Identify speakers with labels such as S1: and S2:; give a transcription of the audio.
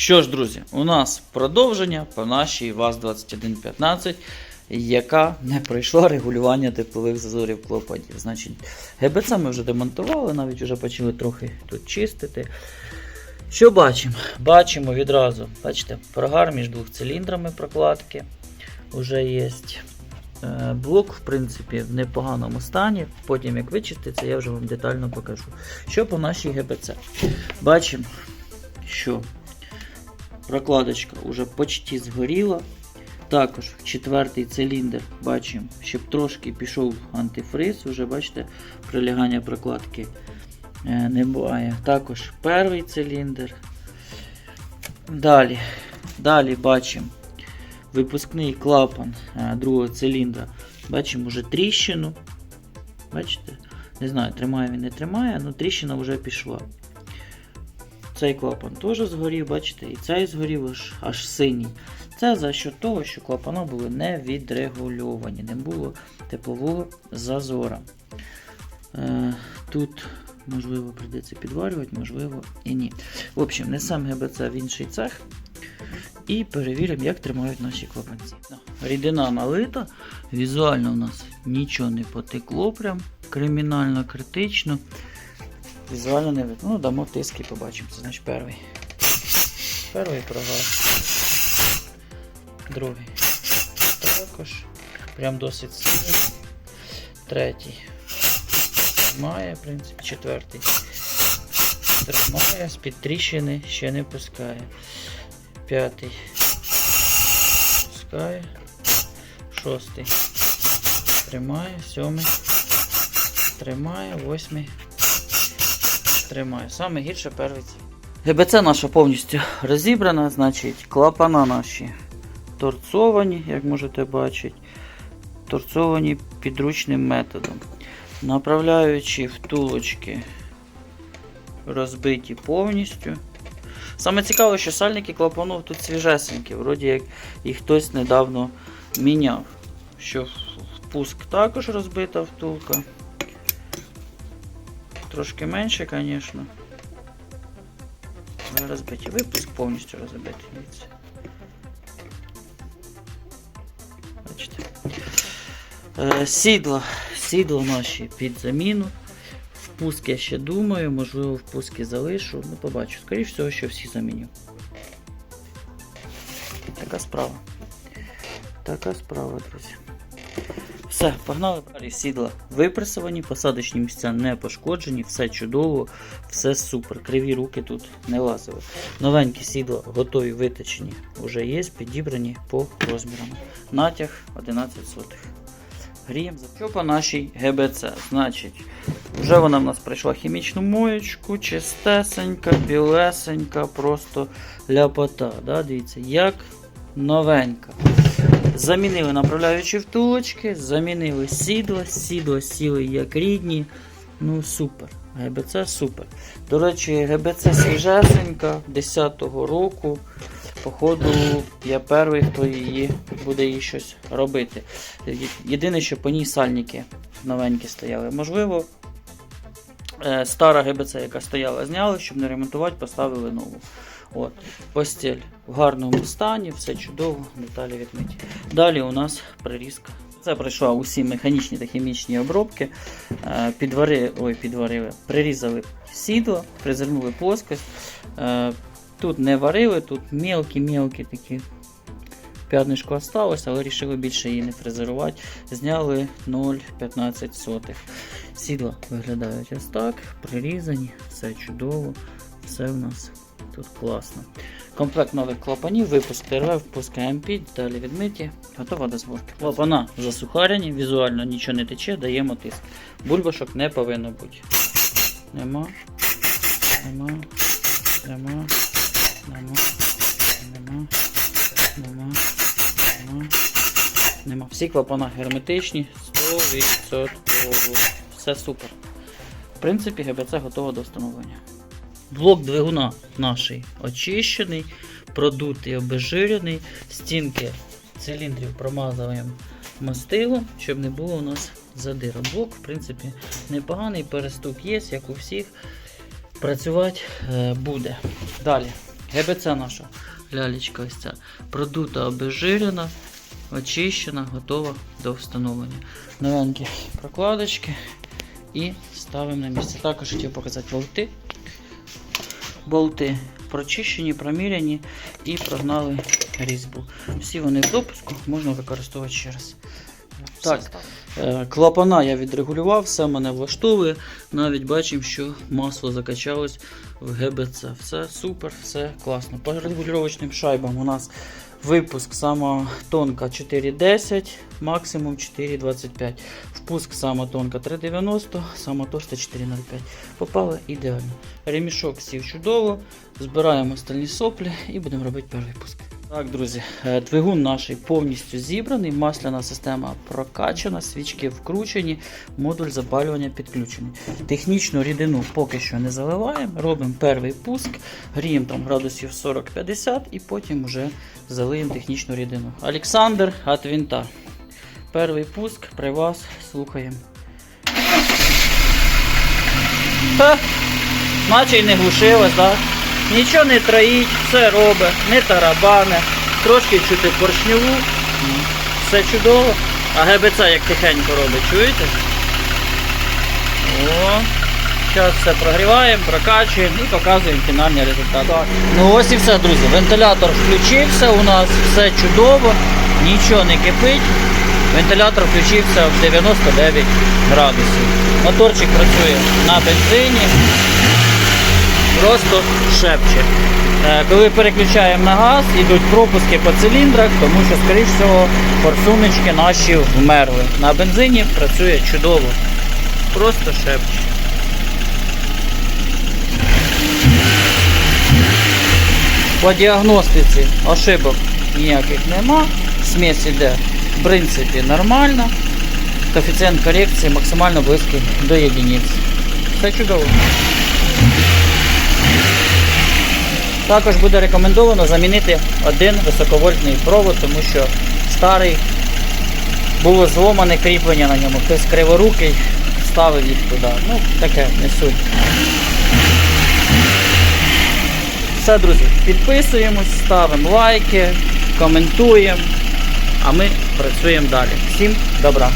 S1: Що ж, друзі, у нас продовження по нашій ВАЗ-2115, яка не пройшла регулювання теплових зазорів клопотів. Значить, ГБЦ ми вже демонтували, навіть вже почали трохи тут чистити. Що бачимо? Бачимо відразу, бачите, прогар між двох циліндрами прокладки вже є. Е, Блок, в принципі, в непоганому стані. Потім, як вичиститься, я вже вам детально покажу. Що по нашій ГБЦ? Бачимо, що прокладочка вже почти згоріла. Також четвертий циліндр бачимо, щоб трошки пішов антифриз, вже бачите, прилягання прокладки е, немає. Також перший циліндр. Далі, далі бачимо випускний клапан е, другого циліндра. Бачимо вже тріщину. Бачите? Не знаю, тримає він не тримає, але тріщина вже пішла. Цей клапан теж згорів, бачите, і цей згорів аж, аж синій. Це за що того, що клапана були не відрегульовані, не було теплового зазора. Е, тут, можливо, прийдеться підварювати, можливо, і ні. В общем, несемо ГБЦ в інший цех і перевіримо, як тримають наші клапанці. Рідина налита, візуально у нас нічого не потекло, прям кримінально критично. Візуально не видно. Ну, дамо тиск і побачимо. Це значить перший. Перший прогар. Другий. Також. Прям досить сильний. Третій. Тримає, в принципі, четвертий. Тримає, з-під тріщини ще не пускає. П'ятий. Пускає. Шостий. Тримає. Сьомий. Тримає. Восьмий. Тримає. Саме гірше перший. ГБЦ наша повністю розібрана, значить клапана наші торцовані, як можете бачити. Торцовані підручним методом. Направляючи втулочки розбиті повністю. Саме цікаве, що сальники клапанов тут свіжесенькі, вроді як їх хтось недавно міняв. Що впуск також розбита втулка. Трошки менше, звісно. Але розбиті. Випуск повністю розбитий. Бачите. Е, сідла. Сідла наші під заміну. Впуск я ще думаю, можливо, впуски залишу. Ну, побачу. Скоріше всього, що всі заміню. Така справа. Така справа, друзі. Все, погнали далі. Сідла випресовані, посадочні місця не пошкоджені, все чудово, все супер. Криві руки тут не лазили. Новенькі сідла готові виточені, вже є, підібрані по розмірам. Натяг 11 сотих. Гріємо що по нашій ГБЦ. Значить, вже вона в нас пройшла хімічну моєчку, чистесенька, білесенька, просто ляпота. Да? Дивіться, як новенька. Замінили направляючі втулочки, замінили сідло, сідло сіли як рідні. Ну, супер. ГБЦ супер. До речі, ГБЦ свіжесенька 10-го року. Походу, я перший, хто її буде їй щось робити. Єдине, що по ній сальники новенькі стояли. Можливо, е, стара ГБЦ, яка стояла, зняли, щоб не ремонтувати, поставили нову. От, Постіль в гарному стані, все чудово, деталі відмиті. Далі у нас прирізка. Це пройшла усі механічні та хімічні обробки. Е, Підвари, ой, підварили, прирізали сідло, призирнули плоскость. Е, Тут не варили, тут мелкі-мелкі такі п'ятнишко осталось, але вирішили більше її не фрезерувати. Зняли 0,15 сотих. Сідла виглядають ось так, прирізані, все чудово, все в нас Тут класно. Комплект нових клапанів, випуск ТРВ, впуск АМП, ем далі відмиті, готова до зборки. Клапана засухарені, візуально нічого не тече, даємо тиск. Бульбашок не повинно бути. Нема, нема, нема, нема, нема, нема, нема. Нема. Всі клапана герметичні, 100%. Все супер. В принципі, ГБЦ готова до встановлення. Блок двигуна наш очищений, продутий, обезжирений, стінки циліндрів промазуємо мастилом, щоб не було у нас задиру. Блок, в принципі, непоганий, перестук є, як у всіх. Працювати е, буде. Далі. ГБЦ наша лялечка ось ця продута, обезжирена, очищена, готова до встановлення. Новенькі прокладочки і ставимо на місце. Також хотів показати болти. Болти прочищені, проміряні і прогнали різьбу. Всі вони в допуску, можна використовувати ще раз. Так, Е, Клапана я відрегулював, все мене влаштовує. Навіть бачимо, що масло закачалось в ГБЦ. Все супер, все класно. По регулювачним шайбам у нас випуск сама тонка 4,10, максимум 4,25. Впуск сама тонка 3,90, сама товста 4,05. Попали ідеально. Ремішок сів чудово. Збираємо стальні соплі і будемо робити перший пуск. Так, друзі, е, двигун наш повністю зібраний, масляна система прокачана, свічки вкручені, модуль запалювання підключений. Технічну рідину поки що не заливаємо, робимо перший пуск, гріємо там градусів 40-50 і потім вже залиємо технічну рідину. Олександр от винта. Перший пуск при вас слухаємо. Ха, наче й не глушилось, так? Нічого не троїть, все робить, не тарабане, трошки чути поршньову, все чудово. А ГБЦ як тихенько робить, чуєте? О, зараз все прогріваємо, прокачуємо і показуємо фінальний результат. Ну ось і все, друзі. Вентилятор включився у нас, все чудово, нічого не кипить. Вентилятор включився в 99 градусів. Моторчик працює на бензині просто шепче. Е, Коли переключаємо на газ, йдуть пропуски по циліндрах, тому що, скоріш всього, форсуночки наші вмерли. На бензині працює чудово. Просто шепче. По діагностиці ошибок ніяких нема. Смесь іде в принципі нормально. Коефіцієнт корекції максимально близький до єдиниці. Все чудово. Також буде рекомендовано замінити один високовольтний провод, тому що старий було зломане кріплення на ньому. Хтось криворукий ставив їх туди. Ну, таке не суть. Все, друзі, підписуємось, ставимо лайки, коментуємо, а ми працюємо далі. Всім добра!